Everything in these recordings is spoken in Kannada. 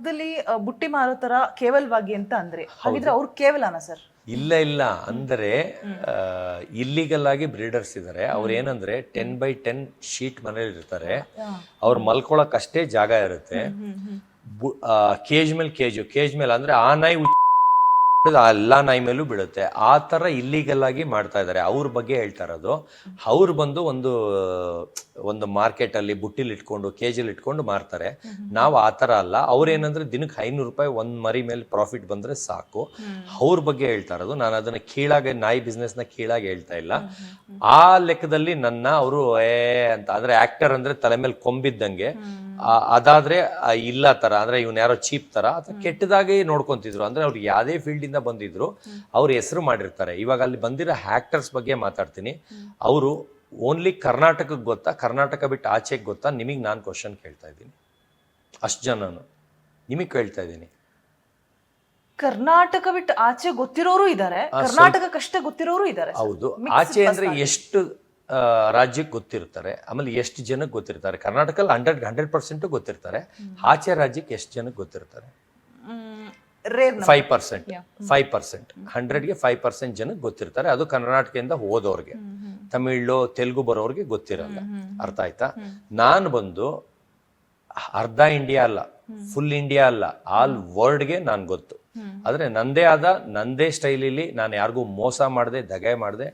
ಪಕ್ಕದಲ್ಲಿ ಬುಟ್ಟಿ ಮಾರೋ ತರ ಕೇವಲವಾಗಿ ಅಂತ ಅಂದ್ರೆ ಹಾಗಿದ್ರೆ ಅವ್ರು ಕೇವಲನಾ ಸರ್? ಇಲ್ಲ ಇಲ್ಲ. ಅಂದರೆ ಇಲ್ಲಿಗಲ್ ಆಗಿ ಬ್ರೀಡರ್ಸ್ ಇದ್ದಾರೆ ಅವ್ರು ಏನಂದ್ರೆ ಟೆನ್ ಬೈ ಟೆನ್ ಶೀಟ್ ಮನೇಲಿ ಇರ್ತಾರೆ. ಅವ್ರು ಮಲ್ಕೊಳಕ್ ಅಷ್ಟೇ ಜಾಗ ಇರುತ್ತೆ. ಕೇಜ್ ಮೇಲೆ ಕೇಜು ಕೇಜ್ ಮೇಲೆ ಅಂದ್ರೆ ಆ ನಾಯಿ ಆ ಎಲ್ಲಾ ನಾಯಿ ಮೇಲೂ ಬೀಳುತ್ತೆ. ಆ ತರ ಇಲ್ಲಿಗಲ್ ಆಗಿ ಮಾಡ್ತಾ ಇದ್ದಾರೆ ಅವ್ರ ಬಗ್ಗೆ ಹೇಳ್ತಾ ಇರೋದು. ಅವ್ರು ಬಂದು ಒಂದು ಒಂದು ಮಾರ್ಕೆಟ್ ಅಲ್ಲಿ ಬುಟ್ಟಿಲಿ ಇಟ್ಕೊಂಡು ಕೇಜಿಲಿ ಇಟ್ಕೊಂಡು ಮಾರ್ತಾರೆ. ನಾವು ಆ ತರ ಅಲ್ಲ. ಅವ್ರೇನಂದ್ರೆ ದಿನಕ್ಕೆ ಐನೂರು ರೂಪಾಯಿ ಒಂದ್ ಮರಿ ಮೇಲೆ ಪ್ರಾಫಿಟ್ ಬಂದ್ರೆ ಸಾಕು. ಅವ್ರ ಬಗ್ಗೆ ಹೇಳ್ತಾ ಇರೋದು. ನಾನು ಅದನ್ನ ಕೀಳಾಗಿ, ನಾಯಿ ಬಿಸ್ನೆಸ್ನ ಕೀಳಾಗಿ ಹೇಳ್ತಾ ಇಲ್ಲ. ಆ ಲೆಕ್ಕದಲ್ಲಿ ನನ್ನ ಅವರು, ಏ ಅಂತ. ಅಂದ್ರೆ ಆಕ್ಟರ್ ಅಂದ್ರೆ ತಲೆ ಮೇಲೆ ಕೊಂಬಿದ್ದಂಗೆ ಅದಾದ್ರೆ ಇಲ್ಲ ತರ ಅಂದ್ರೆ ಇವ್ನ ಯಾರೋ ಚೀಪ್ ತರ ಅಥವಾ ಕೆಟ್ಟದಾಗಿ ನೋಡ್ಕೊಂತಿದ್ರು. ಅಂದ್ರೆ ಅವ್ರು ಯಾವ್ದೇ ಫೀಲ್ಡ್ ಇಂದ ಬಂದಿದ್ರು ಅವ್ರ ಹೆಸರು ಮಾಡಿರ್ತಾರೆ. ಇವಾಗ ಅಲ್ಲಿ ಬಂದಿರೋ ಆಕ್ಟರ್ಸ್ ಬಗ್ಗೆ ಮಾತಾಡ್ತೀನಿ. ಅವರು ಓನ್ಲಿ ಕರ್ನಾಟಕಕ್ಕೆ ಗೊತ್ತಾ ಕರ್ನಾಟಕ ಬಿಟ್ಟು ಆಚೆಗೆ ಗೊತ್ತಾ ನಿಮಗೆ ನಾನು ಕ್ವಶನ್ ಕೇಳ್ತಾ ಇದ್ದೀನಿ. ಅಷ್ಟು ಜನನು. ನಿಮಗೆ ಕೇಳ್ತಾ ಇದ್ದೀನಿ. ಕರ್ನಾಟಕ ಬಿಟ್ಟು ಆಚೆ ಗೊತ್ತಿರೋರು ಇದ್ದಾರೆ ಕರ್ನಾಟಕಕ್ಕಷ್ಟೇ ಗೊತ್ತಿರೋರು ಇದ್ದಾರೆ ಹೌದು. ಆಚೆ ಅಂದ್ರೆ ಎಷ್ಟು ರಾಜ್ಯಕ್ಕೆ ಗೊತ್ತಿರ್ತಾರೆ ಆಮೇಲೆ ಎಷ್ಟು ಜನಕ್ಕೆ ಗೊತ್ತಿರ್ತಾರೆ ಕರ್ನಾಟಕದಲ್ಲಿ ಹಂಡ್ರೆಡ್ ಹಂಡ್ರೆಡ್ ಪರ್ಸೆಂಟ್ ಗೊತ್ತಿರ್ತಾರೆ. ಆಚೆ ರಾಜ್ಯಕ್ಕೆ ಎಷ್ಟು ಜನಕ್ಕೆ ಗೊತ್ತಿರ್ತಾರೆ. ಫೈವ್ ಪರ್ಸೆಂಟ್ ಫೈವ್ ಪರ್ಸೆಂಟ್ ಹಂಡ್ರೆಡ್ಗೆ ಫೈವ್ ಪರ್ಸೆಂಟ್ ಜನಕ್ಕೆ ಗೊತ್ತಿರ್ತಾರೆ. ಅದು ಕರ್ನಾಟಕದಿಂದ ಹೋದವ್ರಿಗೆ. ತಮಿಳು ತೆಲುಗು ಬರೋರಿಗೆ ಗೊತ್ತಿರಲ್ಲ. ಅರ್ಥ ಆಯ್ತಾ? ನಾನು ಬಂದು ಅರ್ಧ ಇಂಡಿಯಾ ಅಲ್ಲ ಫುಲ್ ಇಂಡಿಯಾ ಅಲ್ಲ ಆಲ್ ವರ್ಲ್ಡ್ಗೆ ನಾನು ಗೊತ್ತು. ಆದ್ರೆ ನಂದೇ ಆದ ನಂದೇ ಸ್ಟೈಲಲ್ಲಿ ನಾನು ಯಾರಿಗೂ ಮೋಸ ಮಾಡದೆ ದಗೆ ಮಾಡದೆ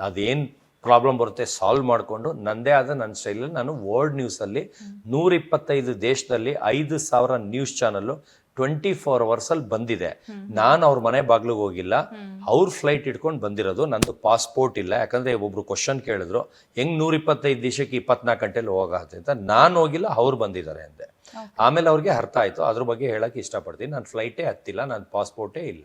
ಅದೇನ್ ಪ್ರಾಬ್ಲಮ್ ಬರುತ್ತೆ ಸಾಲ್ವ್ ಮಾಡಿಕೊಂಡು ನಂದೇ ಆದ ನನ್ನ ಸ್ಟೈಲಲ್ಲಿ ನಾನು ವರ್ಲ್ಡ್ ನ್ಯೂಸಲ್ಲಿ ನೂರಿಪ್ಪತ್ತೈದು ದೇಶದಲ್ಲಿ ಐದು ಸಾವಿರ ನ್ಯೂಸ್ ಚಾನಲ್ಲು ಟ್ವೆಂಟಿ ಫೋರ್ ಅವರ್ಸಲ್ಲಿ ಬಂದಿದೆ. ನಾನು ಅವ್ರ ಮನೆ ಬಾಗ್ಲಿಗೆ ಹೋಗಿಲ್ಲ. ಅವ್ರ ಫ್ಲೈಟ್ ಇಟ್ಕೊಂಡು ಬಂದಿರೋದು ನಂದು ಪಾಸ್ಪೋರ್ಟ್ ಇಲ್ಲ. ಯಾಕಂದರೆ ಒಬ್ಬರು ಕ್ವಶನ್ ಕೇಳಿದ್ರು ಹೆಂಗೆ ನೂರಿಪ್ಪತ್ತೈದು ದೇಶಕ್ಕೆ ಇಪ್ಪತ್ನಾಲ್ಕು ಗಂಟೆಲಿ ಹೋಗತ್ತೆ ಅಂತ. ನಾನು ಹೋಗಿಲ್ಲ ಅವ್ರು ಬಂದಿದ್ದಾರೆ ಅಂದೆ ಆಮೇಲೆ ಅವ್ರಿಗೆ ಅರ್ಥ ಆಯಿತು. ಅದ್ರ ಬಗ್ಗೆ ಹೇಳೋಕ್ಕೆ ಇಷ್ಟಪಡ್ತೀನಿ. ನಾನು ಫ್ಲೈಟೇ ಹತ್ತಿಲ್ಲ ನನ್ನ ಪಾಸ್ಪೋರ್ಟೇ ಇಲ್ಲ.